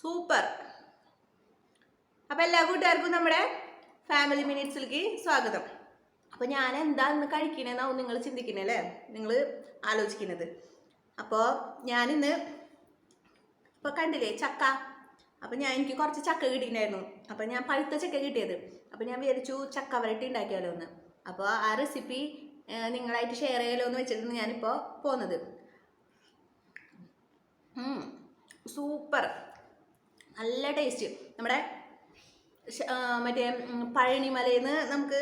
Super. അപ്പം എല്ലാ കൂട്ടുകാർക്കും നമ്മുടെ ഫാമിലി മിനിറ്റ്സിലേക്ക് സ്വാഗതം. അപ്പോൾ ഞാൻ എന്താ ഇന്ന് കഴിക്കണേന്നാവും നിങ്ങൾ ചിന്തിക്കണേ അല്ലേ? നിങ്ങൾ ആലോചിക്കുന്നത് അപ്പോൾ ഞാനിന്ന് ഇപ്പോൾ കണ്ടില്ലേ ചക്ക? അപ്പം ഞാൻ എനിക്ക് കുറച്ച് ചക്ക കിട്ടിയിട്ടുണ്ടായിരുന്നു. അപ്പം ഞാൻ പഴുത്ത ചക്ക കിട്ടിയത്. അപ്പം ഞാൻ വിചാരിച്ചു ചക്ക വരട്ടി ഉണ്ടാക്കിയാലോ എന്ന്. അപ്പോൾ ആ റെസിപ്പി നിങ്ങളായിട്ട് ഷെയർ ചെയ്യാലോ എന്ന് വെച്ചിട്ടാണ് ഞാനിപ്പോൾ പോകുന്നത് സൂപ്പർ. നല്ല ടേസ്റ്റ്. നമ്മുടെ മറ്റേ പഴനിമലയിൽ നിന്ന് നമുക്ക്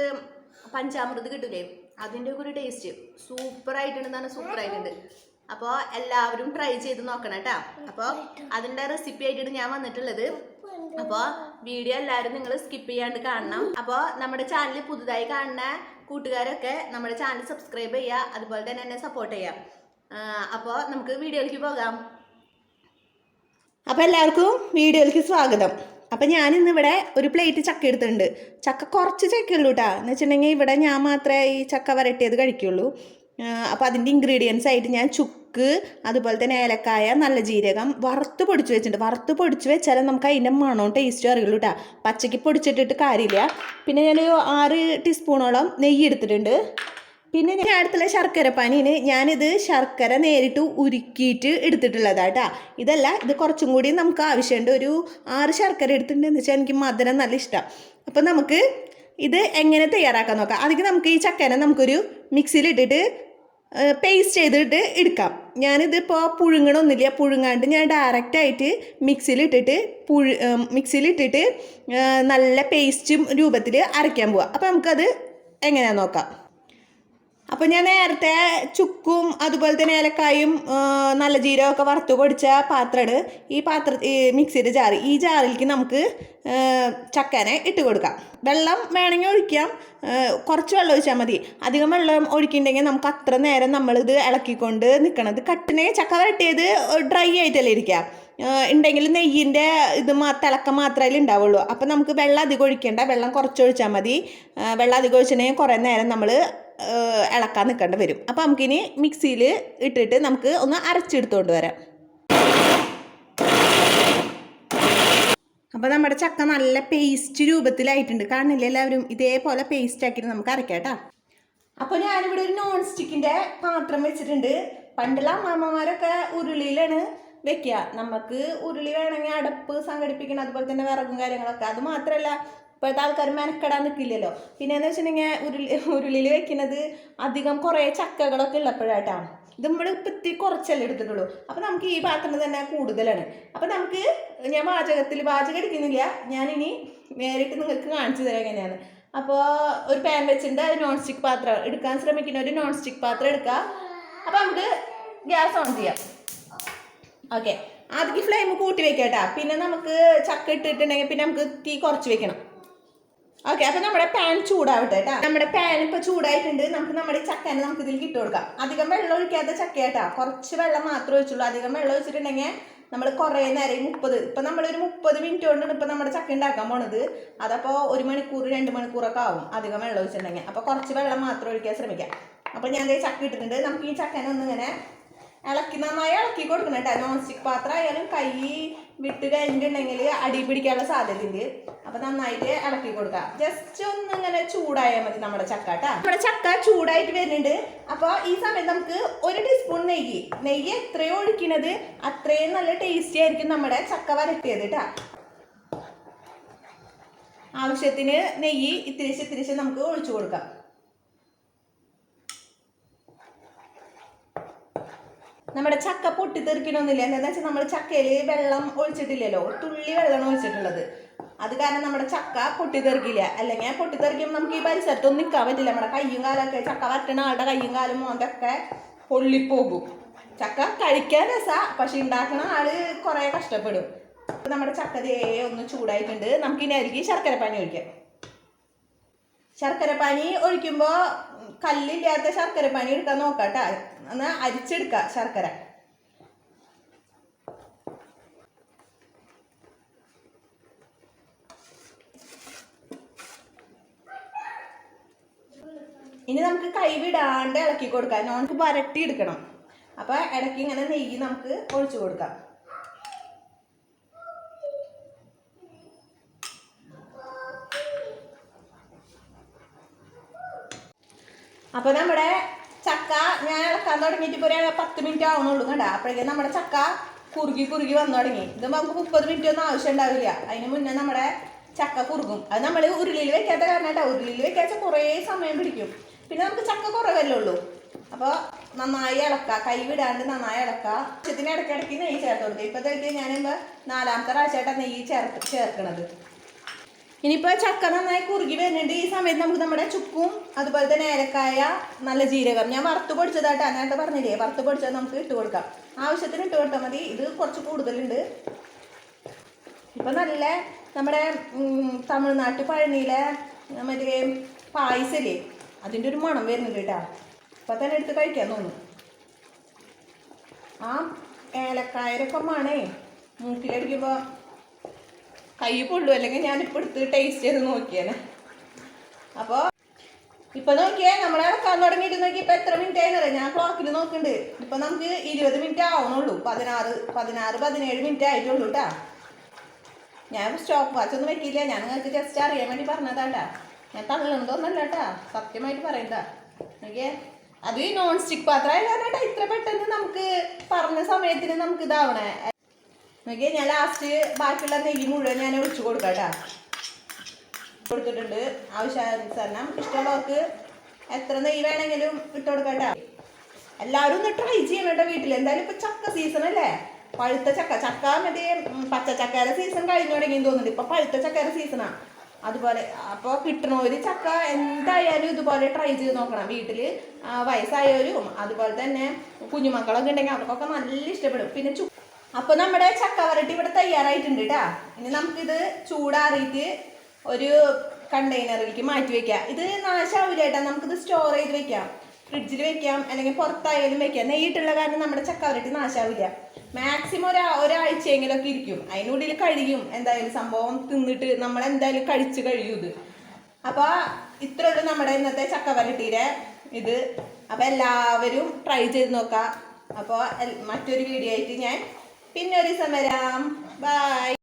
പഞ്ചാമൃത് കിട്ടൂലേ? അതിന്റെ ഒക്കെ ഒരു ടേസ്റ്റ്. സൂപ്പറായിട്ടുണ്ട് എന്നാണ് സൂപ്പറായിട്ടുണ്ട്. അപ്പോൾ എല്ലാവരും ട്രൈ ചെയ്ത് നോക്കണം കേട്ടോ. അപ്പോൾ അതിന്റെ റെസിപ്പി ആയിട്ടാണ് ഞാൻ വന്നിട്ടുള്ളത്. അപ്പോൾ വീഡിയോ എല്ലാവരും നിങ്ങൾ സ്കിപ്പ് ചെയ്യാണ്ട് കാണണം. അപ്പോൾ നമ്മുടെ ചാനൽ പുതുതായി കാണുന്ന കൂട്ടുകാരൊക്കെ നമ്മുടെ ചാനൽ സബ്സ്ക്രൈബ് ചെയ്യുക അതുപോലെ തന്നെ എന്നെ സപ്പോർട്ട് ചെയ്യാം അപ്പോൾ നമുക്ക് വീഡിയോയിലേക്ക് പോകാം. അപ്പോൾ എല്ലാവർക്കും വീഡിയോയിലേക്ക് സ്വാഗതം. അപ്പോൾ ഞാൻ ഇന്നിവിടെ ഒരു പ്ലേറ്റ് ചക്ക എടുത്തിട്ടുണ്ട്. ചക്ക കുറച്ച് ചക്കയുള്ളൂ കേട്ടോ എന്ന് വെച്ചിട്ടുണ്ടെങ്കിൽ ഇവിടെ ഞാൻ മാത്രമേ ഈ ചക്ക വരട്ടിയത് കഴിക്കുള്ളൂ. അപ്പോൾ അതിന്റെ ഇൻഗ്രീഡിയൻസ് ആയിട്ട് ഞാൻ ചുക്ക് അതുപോലെ തന്നെ ഏലക്കായ നല്ല ജീരകം വറുത്ത് പൊടിച്ച് വെച്ചിട്ടുണ്ട്. വറുത്ത് പൊടിച്ച് വെച്ചാലേ നമുക്ക് അതിന്റെ മണവും ടേസ്റ്റും അറിയുള്ളൂ കേട്ടോ പച്ചയ്ക്ക് പൊടിച്ചിട്ടിട്ട് കാര്യമില്ല. പിന്നെ ഞാൻ ആറ് ടീസ്പൂണോളം നെയ്യ് എടുത്തിട്ടുണ്ട്. പിന്നെ ഞാൻ അടുത്തുള്ള ശർക്കര പാനിന് ഞാനിത് ശർക്കര നേരിട്ട് ഉരുക്കിയിട്ട് എടുത്തിട്ടുള്ളതാട്ടാ. ഇതല്ല ഇത് കുറച്ചും കൂടി നമുക്ക് ആവശ്യമുണ്ട്. ഒരു ആറ് ശർക്കര എടുത്തിട്ടുണ്ടെന്ന് വെച്ചാൽ എനിക്ക് മധുരം നല്ല ഇഷ്ടം. അപ്പം നമുക്ക് ഇത് എങ്ങനെ തയ്യാറാക്കാൻ നോക്കാം. അതിന് നമുക്ക് ഈ ചക്കര നമുക്കൊരു മിക്സിയിലിട്ടിട്ട് പേസ്റ്റ് ചെയ്തിട്ട് എടുക്കാം. ഞാനിതിപ്പോൾ പുഴുങ്ങണമൊന്നുമില്ല പുഴുങ്ങാണ്ട് ഞാൻ ഡയറക്റ്റായിട്ട് മിക്സിയിലിട്ടിട്ട് പുഴു മിക്സിയിലിട്ടിട്ട് നല്ല പേസ്റ്റും രൂപത്തിൽ അരയ്ക്കാൻ പോവാം. അപ്പോൾ നമുക്കത് എങ്ങനെയാണെന്ന് നോക്കാം. അപ്പോൾ ഞാൻ നേരത്തെ ചുക്കും അതുപോലെ തന്നെ ഏലക്കായും നല്ല ജീരകമൊക്കെ വറുത്ത് പൊടിച്ച പാത്രമാണ് ഈ പാത്ര ഈ മിക്സിയുടെ ജാറ്. ഈ ജാറിലേക്ക് നമുക്ക് ചക്കനെ ഇട്ട് കൊടുക്കാം. വെള്ളം വേണമെങ്കിൽ ഒഴിക്കാം. കുറച്ച് വെള്ളം ഒഴിച്ചാൽ മതി. അധികം വെള്ളം ഒഴിക്കുന്നുണ്ടെങ്കിൽ നമുക്ക് അത്ര നേരം നമ്മളിത് ഇളക്കിക്കൊണ്ട് നിൽക്കണത് കട്ടിനെ ചക്ക വരട്ടിയത് ഡ്രൈ ആയിട്ടല്ലേ ഇരിക്കുക ഉണ്ടെങ്കിൽ നെയ്യിന്റെ ഇത് മാ തിളക്കം മാത്രമേ ഉണ്ടാവുള്ളൂ. അപ്പോൾ നമുക്ക് വെള്ളം അധികം ഒഴിക്കേണ്ട. വെള്ളം കുറച്ച് ഒഴിച്ചാൽ മതി. വെള്ളം അധികം ഒഴിച്ചിട്ടുണ്ടെങ്കിൽ കുറേ നേരം നമ്മൾ ഇളക്കാൻ നിൽക്കേണ്ടി വരും. അപ്പോൾ നമുക്കിനി മിക്സിയിൽ ഇട്ടിട്ട് നമുക്ക് ഒന്ന് അരച്ചെടുത്തുകൊണ്ട് വരാം. അപ്പോൾ നമ്മുടെ ചക്ക നല്ല പേസ്റ്റ് രൂപത്തിലായിട്ടുണ്ട്. കാണില്ല എല്ലാവരും? ഇതേപോലെ പേസ്റ്റ് ആക്കിയിട്ട് നമുക്ക് അരക്കാം കേട്ടോ. അപ്പോൾ ഞാനിവിടെ ഒരു നോൺ സ്റ്റിക്കിന്റെ പാത്രം വെച്ചിട്ടുണ്ട്. പണ്ടുള്ള അമ്മാമ്മമാരൊക്കെ ഉരുളിയിലാണ് വെക്കുക. നമുക്ക് ഉരുളി വേണമെങ്കിൽ അടപ്പ് സംഘടിപ്പിക്കണം അതുപോലെ തന്നെ വിറകും കാര്യങ്ങളൊക്കെ. അത് മാത്രമല്ല ഇപ്പോഴത്തെ ആൾക്കാർ മെനക്കെടാൻ നിൽക്കില്ലല്ലോ പിന്നെ എന്ന് വെച്ചിട്ടുണ്ടെങ്കിൽ ഉരുളി ഉരുളിയിൽ വെക്കുന്നത് അധികം കുറേ ചക്കകളൊക്കെ ഉള്ളപ്പോഴായിട്ടാണ് ഇത് നമ്മൾ ഇപ്പം ഇത്തിരി കുറച്ചല്ലേ എടുത്തിട്ടുള്ളൂ. അപ്പം നമുക്ക് ഈ പാത്രം തന്നെ കൂടുതലാണ്. അപ്പം നമുക്ക് ഞാൻ പാചകത്തിൽ പാചകം എടുക്കുന്നില്ല. ഞാനിനി നേരിട്ട് നിങ്ങൾക്ക് കാണിച്ചു തരാം എങ്ങനെയാണ്. അപ്പോൾ ഒരു പാൻ വെച്ചിട്ട് അത് നോൺ സ്റ്റിക്ക് പാത്രം. എടുക്കാൻ ശ്രമിക്കുന്ന ഒരു നോൺ സ്റ്റിക്ക് പാത്രം എടുക്കുക അപ്പോൾ നമുക്ക് ഗ്യാസ് ഓൺ ചെയ്യാം. ഓക്കെ. ആദ്യം ഫ്ലെയിം കൂട്ടി വെക്കാം കേട്ടോ പിന്നെ നമുക്ക് ചക്ക ഇട്ടിട്ടുണ്ടെങ്കിൽ പിന്നെ നമുക്ക് തീ കുറച്ച് വെക്കണം. ഓക്കെ അപ്പൊ നമ്മുടെ പാൻ ചൂടാവട്ടെ കേട്ടോ നമ്മുടെ പാൻ ഇപ്പൊ ചൂടായിട്ടുണ്ട്. നമുക്ക് നമ്മുടെ ചക്കനെ നമുക്ക് ഇതിൽ ഇട്ട് കൊടുക്കാം. അധികം വെള്ളം ഒഴിക്കാത്ത ചക്ക കേട്ടോ കുറച്ച് വെള്ളം മാത്രമേ ഒഴിച്ചുള്ളൂ. അധികം വെള്ളം ഒഴിച്ചിട്ടുണ്ടെങ്കിൽ നമ്മൾ കുറേ നേരം മുപ്പത് ഇപ്പം നമ്മളൊരു മുപ്പത് മിനിറ്റ് കൊണ്ടാണ് ഇപ്പൊ നമ്മുടെ ചക്ക ഉണ്ടാക്കാൻ പോണത്. അതപ്പോൾ ഒരു മണിക്കൂർ രണ്ട് മണിക്കൂറൊക്കെ ആവും അധികം വെള്ളം ഒഴിച്ചിട്ടുണ്ടെങ്കിൽ. അപ്പോൾ കുറച്ച് വെള്ളം മാത്രം ഒഴിക്കാൻ ശ്രമിക്കാം. അപ്പോൾ ഞാൻ ചക്ക ഇട്ടിട്ടുണ്ട്. നമുക്ക് ഈ ചക്കനെ ഒന്നിങ്ങനെ ഇളക്കി നന്നായി ഇളക്കി കൊടുക്കണം കേട്ടോ നോൺ സ്റ്റിക്ക് പാത്രം ആയാലും കൈ വിട്ട് കഴിഞ്ഞിട്ടുണ്ടെങ്കിൽ അടി പിടിക്കാനുള്ള സാധ്യതയുണ്ട്. അപ്പൊ നന്നായിട്ട് ഇളക്കി കൊടുക്കുക ജസ്റ്റ് ഒന്ന് ഇങ്ങനെ ചൂടായാൽ മതി നമ്മുടെ ചക്ക കേട്ടോ. നമ്മുടെ ചക്ക ചൂടായിട്ട് വരുന്നുണ്ട്. അപ്പോൾ ഈ സമയത്ത് നമുക്ക് ഒരു ടീസ്പൂൺ നെയ്യ്. നെയ്യ് എത്രയോ ഒഴിക്കുന്നത് അത്രയും നല്ല ടേസ്റ്റി ആയിരിക്കും നമ്മുടെ ചക്ക വരട്ടിയത് കേട്ടോ. ആവശ്യത്തിന് നെയ്യ് ഇത്തിരിശ് ഇത്തിരിശ് നമുക്ക് ഒഴിച്ചു കൊടുക്കാം. നമ്മുടെ ചക്ക പൊട്ടിത്തെറിക്കണമെന്നില്ല എന്താണെന്ന് വെച്ചാൽ നമ്മൾ ചക്കയിൽ വെള്ളം ഒഴിച്ചിട്ടില്ലല്ലോ. തുള്ളി വെള്ളമാണ് ഒഴിച്ചിട്ടുള്ളത്. അത് കാരണം നമ്മുടെ ചക്ക പൊട്ടിത്തെറിക്കില്ല. അല്ലെങ്കിൽ പൊട്ടിത്തെറിക്കുമ്പോൾ നമുക്ക് ഈ പരിസരത്തൊന്നും നിൽക്കാൻ പറ്റില്ല. നമ്മുടെ കയ്യും കാലൊക്കെ ചക്ക വരട്ടണ ആളുടെ കയ്യും കാലും മോന്തൊക്കെ പൊള്ളിപ്പോകും. ചക്ക കഴിക്കാൻ രസാ പക്ഷെ ഉണ്ടാക്കണ ആൾ കുറേ കഷ്ടപ്പെടും. നമ്മുടെ ചക്ക ദേ ഒന്ന് ചൂടായിട്ടുണ്ട്. നമുക്ക് ഇനി അരികെ ശർക്കര പാനി ഒഴിക്കാം. ശർക്കര പാനി ഒഴിക്കുമ്പോൾ കല്ലില്ലാത്ത ശർക്കര പാനി എടുക്കാൻ നോക്കാം കേട്ടോ ഒന്ന് അരിച്ചെടുക്കുക ശർക്കര. ഇനി നമുക്ക് കൈവിടാണ്ട് ഇളക്കി കൊടുക്കാം. നമുക്ക് വരട്ടി എടുക്കണം. അപ്പോൾ ഇടയ്ക്ക് ഇങ്ങനെ നെയ്യ് നമുക്ക് ഒഴിച്ചു കൊടുക്കാം. അപ്പോൾ നമ്മുടെ ചക്ക ഞാൻ ഇളക്കാൻ തുടങ്ങിയിട്ട് ഇപ്പൊ ഒരു പത്ത് മിനിറ്റ് ആവണുള്ളൂ കണ്ട. അപ്പോഴേക്കും നമ്മുടെ ചക്ക കുറുകി കുറുകി വന്നു തുടങ്ങി. ഇത് നമുക്ക് മുപ്പത് മിനിറ്റ് ഒന്നും ആവശ്യം ഉണ്ടാവില്ല. അതിന് മുന്നേ നമ്മുടെ ചക്ക കുറുകും. അത് നമ്മൾ ഉരുളിയിൽ വെക്കാത്ത കാരണം കേട്ടോ. ഉരുളിയിൽ വെക്കാച്ച കുറേ സമയം പിടിക്കും. പിന്നെ നമുക്ക് ചക്ക കുറവല്ലേ ഉള്ളൂ. അപ്പോൾ നന്നായി ഇളക്കുക കൈ വിടാണ്ട് നന്നായി ഇളക്കുക ആവശ്യത്തിന് ഇടയ്ക്കിടയ്ക്ക് നെയ്യ് ചേർത്ത് കൊടുക്കുക ഇപ്പോഴത്തേക്ക് ഞാനിപ്പോൾ നാലാമത്തെ പ്രാവശ്യമായിട്ടാണ് നെയ്യ് ചേർത്ത് ചേർക്കണത്. ഇനിയിപ്പോൾ ചക്ക നന്നായി കുറുകി വരുന്നുണ്ട്. ഈ സമയത്ത് നമുക്ക് നമ്മുടെ ചുക്കും അതുപോലെ തന്നെ ഏലക്കായ നല്ല ജീരകം. ഞാൻ വറുത്ത് പൊടിച്ചതായിട്ട് നേരത്തെ പറഞ്ഞില്ലേ വറുത്ത് പൊടിച്ചത് നമുക്ക് ഇട്ട് കൊടുക്കാം. ആവശ്യത്തിന് ഇട്ട് കൊടുത്താൽ മതി. ഇത് കുറച്ച് കൂടുതലുണ്ട്. ഇപ്പം നല്ല നമ്മുടെ തമിഴ്നാട്ടിൽ പഴനിയിലെ മറ്റേ പായസല്ലേ? അതിന്റെ ഒരു മണം വരുന്നുണ്ട് കേട്ടോ. അപ്പം തന്നെ എടുത്ത് കഴിക്കാൻ തോന്നും ആ ഏലക്കായരൊക്കെ മണേ മൂക്കിലടിക്കുമ്പോൾ കൈ പൊള്ളു. അല്ലെങ്കിൽ ഞാനിപ്പോൾ എടുത്ത് ടേസ്റ്റ് ചെയ്ത് നോക്കിയേനെ. അപ്പോൾ ഇപ്പം നോക്കിയേ നമ്മളെ ഇളക്കാൻ തുടങ്ങിയിട്ട് നോക്കി ഇപ്പം എത്ര മിനിറ്റ് ആയിരുന്നല്ലേ ഞാൻ ക്ലോക്കിൽ നോക്കുന്നുണ്ട്. ഇപ്പം നമുക്ക് ഇരുപത് മിനിറ്റ് ആവണുള്ളൂ പതിനാറ് പതിനാറ് പതിനേഴ് മിനിറ്റ് ആയിട്ടുള്ളൂ കേട്ടാ. ഞാൻ സ്റ്റോപ്പ് വാച്ച് ഒന്നും വെക്കില്ല ഞാൻ നിങ്ങൾക്ക് ജസ്റ്റ് അറിയാൻ വേണ്ടി പറഞ്ഞതാട്ടാ ഞാൻ തള്ളുണ്ടോന്നല്ല കേട്ടാ സത്യമായിട്ട് പറയണ്ട നോക്കിയേ അത് നോൺ സ്റ്റിക്ക് പാത്രം കാരണം ഇത്ര പെട്ടെന്ന് നമുക്ക് പറഞ്ഞ സമയത്തിന് നമുക്ക് ഇതാവണേ നോക്കിയേ ഞാൻ ലാസ്റ്റ് ബാക്കിയുള്ള നെയ്യ് മുഴുവൻ ഞാൻ ഒഴിച്ചു കൊടുക്കാം കേട്ടാ കൊടുത്തിട്ടുണ്ട്. ആവശ്യാനുസരണം. ഇഷ്ടമുള്ളവർക്ക് എത്ര നെയ്യ് വേണമെങ്കിലും ഇട്ട് കേട്ടാ എല്ലാവരും ഒന്ന് ട്രൈ ചെയ്യണം കേട്ടോ വീട്ടിൽ എന്തായാലും ഇപ്പൊ ചക്ക സീസൺ അല്ലേ? പഴുത്ത ചക്ക. ചക്ക മറ്റേ പച്ച ചക്കയുടെ സീസൺ കഴിഞ്ഞു തുടങ്ങി തോന്നുന്നുണ്ട്. ഇപ്പൊ പഴുത്ത ചക്കയുടെ സീസണാ അതുപോലെ അപ്പോൾ കിട്ടണവര് ചക്ക എന്തായാലും ഇതുപോലെ ട്രൈ ചെയ്ത് നോക്കണം. വീട്ടിൽ വയസ്സായവരും അതുപോലെ തന്നെ കുഞ്ഞുമക്കളൊക്കെ ഉണ്ടെങ്കിൽ അവർക്കൊക്കെ നല്ല ഇഷ്ടപ്പെടും. പിന്നെ ചു അപ്പോൾ നമ്മുടെ ചക്ക വരട്ടി ഇവിടെ തയ്യാറായിട്ടുണ്ട് കേട്ടോ ഇനി നമുക്കിത് ചൂടാറിയിട്ട് ഒരു കണ്ടെയ്നറിലേക്ക് മാറ്റി വെക്കാം. ഇത് നാശാവില്ല ഏട്ടാ നമുക്കിത് സ്റ്റോർ ചെയ്ത് വെക്കാം. ഫ്രിഡ്ജിൽ വെക്കാം. അല്ലെങ്കിൽ പുറത്തായാലും വെക്കാം. നെയ്യിട്ടുള്ള കാരണം നമ്മുടെ ചക്ക വരട്ടി നാശാവില്ല മാക്സിമം ഒരു ഒരാഴ്ചയെങ്കിലൊക്കെ ഇരിക്കും. അതിനുള്ളിൽ കഴിയും. എന്തായാലും സംഭവം തിന്നിട്ട് നമ്മൾ എന്തായാലും കഴിച്ച് കഴിയും ഇത്. അപ്പൊ ഇത്രേ ഉള്ളൂ നമ്മുടെ ഇന്നത്തെ ചക്ക വരട്ടിയുടെ ഇത്. അപ്പൊ എല്ലാവരും ട്രൈ ചെയ്ത് നോക്കാം. അപ്പോൾ മറ്റൊരു വീഡിയോ ആയിട്ട് ഞാൻ പിന്നെ ഒരു ദിവസം വരാം. ബൈ